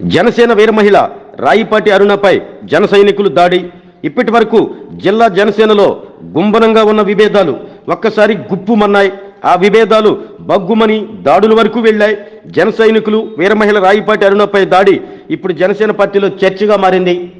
జనసేన వీర మహిళ రాయిపాటి అరుణపై జన సైనికులు దాడి. ఇప్పటి వరకు జిల్లా జనసేనలో గుంభనంగా ఉన్న విభేదాలు ఒక్కసారి గుప్పుమన్నాయి ఆ విభేదాలు బగ్గుమని దాడుల వరకు వెళ్ళాయి. జన సైనికులు వీరమహిళ రాయిపాటి అరుణపై దాడి ఇప్పుడు జనసేన పార్టీలో చర్చగా మారింది.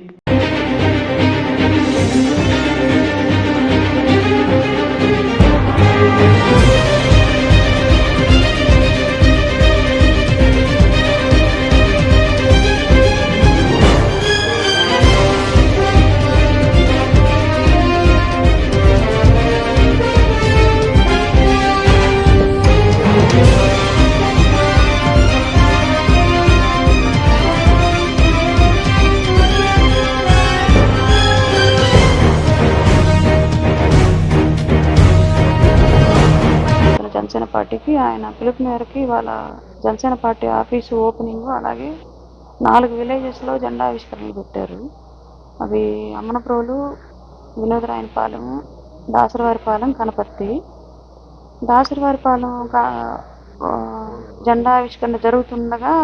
జనసేన పార్టీకి ఆయన పిలుపు మేరకి వాళ్ళ జనసేన పార్టీ ఆఫీసు ఓపెనింగ్ అలాగే నాలుగు విలేజెస్లో జెండా ఆవిష్కరణలు పెట్టారు. అవి అమ్మనప్రోలు వినోదరాయనపాలెం దాసరవారిపాలెం కనపర్తి. దాసరవారిపాలెం జెండా ఆవిష్కరణ జరుగుతుండగా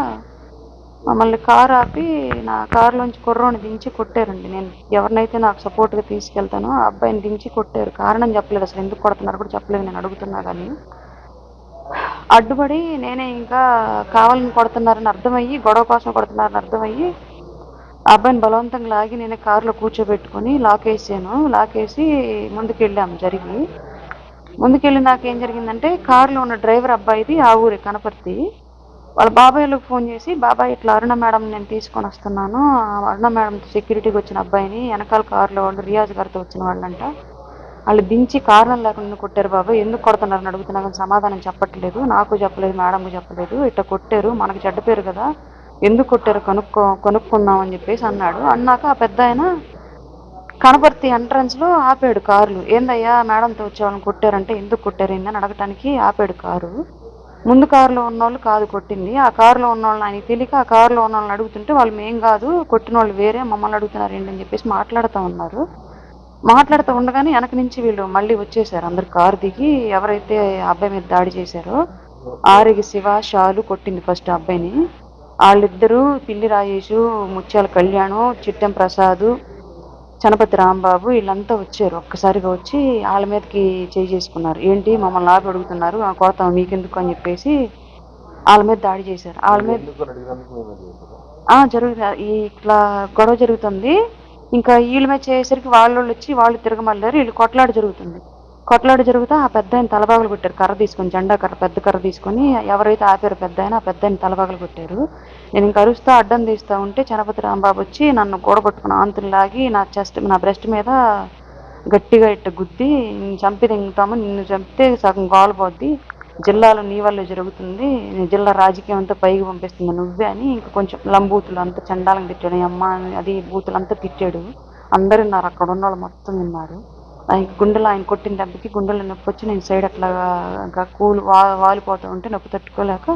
మమ్మల్ని కారు ఆపి నా కారులోంచి కుర్రోని దించి కొట్టారండి. నేను ఎవరినైతే నాకు సపోర్ట్గా తీసుకెళ్తానో ఆ అబ్బాయిని దించి కొట్టారు. కారణం చెప్పలేదు అసలు ఎందుకు కొడుతున్నారు కూడా చెప్పలేదు నేను అడుగుతున్నా కానీ. అడ్డుపడి నేనే ఇంకా కావాలని కొడుతున్నారని అర్థమయ్యి గొడవ కోసం కొడుతున్నారని అర్థమయ్యి అబ్బాయిని బలవంతంగా లాగి నేనే కారులో కూర్చోబెట్టుకొని లాక్ వేసాను లాక్ వేసి ముందుకెళ్ళాము జరిగి. ముందుకెళ్ళి నాకేం జరిగిందంటే కారులో ఉన్న డ్రైవర్ అబ్బాయిది ఆ ఊరే కనపర్తి. వాళ్ళ బాబాయ్లకు ఫోన్ చేసి బాబాయ్ ఇట్లా అరుణ మేడం నేను తీసుకొని వస్తున్నాను. అరుణ మేడం సెక్యూరిటీకి వచ్చిన అబ్బాయిని వెనకాల కారులో వాళ్ళు రియాజ్ గారితో వచ్చిన వాళ్ళంట. వాళ్ళు దించి కారణం లేకుండా కొట్టారు బాబాయ్ ఎందుకు కొడుతున్నారని అడుగుతున్నా కానీ సమాధానం చెప్పట్లేదు. నాకు చెప్పలేదు మేడంకు చెప్పలేదు. ఇట్లా కొట్టారు. మనకు చెడ్డ పేరు కదా. ఎందుకు కొట్టారు? కనుక్కో కనుక్కుందాం అని చెప్పేసి అన్నాడు. అన్నాక ఆ పెద్ద ఆయన కనపర్తి ఎంట్రన్స్లో ఆపాడు కార్లు. ఏందయ్యా మేడంతో వచ్చే వాళ్ళని కొట్టారంటే ఎందుకు కొట్టారు? ఏందని అడగటానికి ఆపాడు కారు. ముందు కారులో ఉన్న వాళ్ళు కాదు కొట్టింది. ఆ కారులో ఉన్న వాళ్ళని ఆయనకి తెలియక ఆ కారులో ఉన్న వాళ్ళని అడుగుతుంటే వాళ్ళు మేం కాదు కొట్టిన వాళ్ళు వేరే మమ్మల్ని అడుగుతున్నారు ఏంటని అని చెప్పేసి మాట్లాడుతూ ఉన్నారు. మాట్లాడుతూ ఉండగానే వెనక నుంచి వీళ్ళు మళ్ళీ వచ్చేసారు అందరు కారు దిగి ఎవరైతే అబ్బాయి మీద దాడి చేశారో ఆరిగి శివ షాలు కొట్టింది ఫస్ట్ అబ్బాయిని. వాళ్ళిద్దరూ పిల్లి రాజేషు ముత్యాల కళ్యాణం చిట్టెం ప్రసాద్ చనపతి రాంబాబు వీళ్ళంతా వచ్చారు. ఒక్కసారిగా వచ్చి వాళ్ళ మీదకి చేయి చేసుకున్నారు. ఏంటి? మమ్మల్ని ఆపి అడుగుతున్నారు. ఆ కొడతాం మీకెందుకు అని చెప్పేసి వాళ్ళ మీద దాడి చేశారు. వాళ్ళ మీద జరుగుతుంది. ఇట్లా గొడవ జరుగుతుంది. ఇంకా వీళ్ళ మీద చేసేసరికి వాళ్ళు వచ్చి వాళ్ళు తిరగమల్లారు వీళ్ళు కొట్లాట జరుగుతుంది. కొట్లాట జరుగుతా ఆ పెద్ద ఆయన తలబాగులు కొట్టారు కర్ర తీసుకొని జెండా కర్ర పెద్ద కర్ర తీసుకొని ఎవరైతే ఆపారు పెద్ద ఆయన ఆ పెద్ద ఆయన తలబాగులు కొట్టారు. నేను ఇంకా అరుస్తూ అడ్డం తీస్తూ ఉంటే చనపతి రాంబాబు వచ్చి నన్ను గోడగొట్టుకున్న ఆంతులు లాగి నా చెస్ట్ నా బ్రెస్ట్ మీద గట్టిగా ఇట్ట గుద్ది చంపి తింగుతాము నిన్ను చంపితే సగం గోల పోద్ది జిల్లాలో నీ వల్ల జరుగుతుంది. జిల్లా రాజకీయం అంతా పైకి పంపిస్తుంది నువ్వే అని ఇంకా కొంచెం లంబూతులు అంతా చండాలం తిట్టాడు. "ఈ అమ్మ అని అది బూతులు అంతా తిట్టాడు. అందరు విన్నారు అక్కడ ఉన్న వాళ్ళు మొత్తం విన్నారు ఆయన గుండెలో ఆయన కొట్టిన దెబ్బకి గుండెలు నొప్పి వచ్చి నేను సైడ్ అట్లా కూలు వా వాలిపోతూ ఉంటే నొప్పి తట్టుకోలేక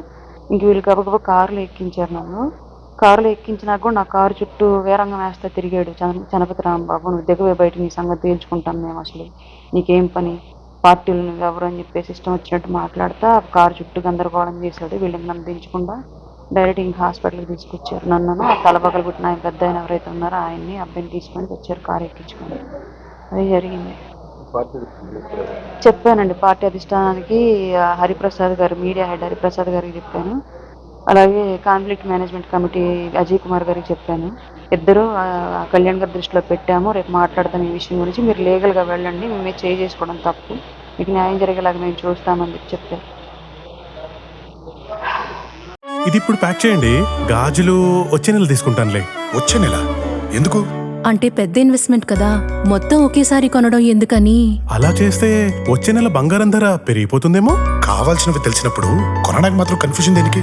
ఇంక వీళ్ళు గబగబా కారులో ఎక్కించారు నన్ను. కారులో ఎక్కించినాక కూడా నా కారు చుట్టూ వేరంగం వేస్తా తిరిగాడు చన చనపతి రాంబాబు. నువ్వు దిగవే బయట నీ సంగతి తేల్చుకుంటాం మేము అసలు. నీకేం పని? పార్టీలు నువ్వు ఎవరు అని చెప్పేసి ఇష్టం వచ్చినట్టు మాట్లాడుతా ఆ కారు చుట్టూ గందరగోళం చేశాడు. వీళ్ళకి నన్ను దించకుండా డైరెక్ట్ ఇంక హాస్పిటల్కి తీసుకొచ్చారు నన్ను. ఆ తలపగలు పుట్టిన ఆయన పెద్ద ఆయన ఎవరైతే ఉన్నారో ఆయన్ని అబ్బాయిని తీసుకొని వచ్చారు కారు ఎక్కించుకొని. అది జరిగింది. చెప్పానండి పార్టీ అధిష్టానానికి హరిప్రసాద్ గారు మీడియా హెడ్ హరిప్రసాద్ గారికి చెప్పాను. అలాగే conflict management committee Ajay Kumar గారికి చెప్పాను. ఇద్దరు కళ్యాణ్ గారి దృష్టిలో పెట్టాము. రేపు మాట్లాడతాం ఈ విషయం గురించి. మీరు లీగల్గా వెళ్ళండి. మేమే చేయి చేసుకోవడం తప్పు. మీకు న్యాయం జరిగేలాగా మేము చూస్తామని చెప్పి చెప్పారు. ఇది ఇప్పుడు ప్యాక్ చేయండి. గాజులు వచ్చే నెల తీసుకుంటానులే. వచ్చే నెల? ఎందుకు? అంటే పెద్ద ఇన్వెస్ట్మెంట్ కదా. మొత్తం ఒకేసారి కొనడం ఎందుకని? అలా చేస్తే వచ్చే నెల బంగారం ధర పెరిగిపోతుందేమో? కావాల్సినవి తెలిసినప్పుడు కొనడానికి మాత్రం కన్ఫ్యూజన్ దేనికి?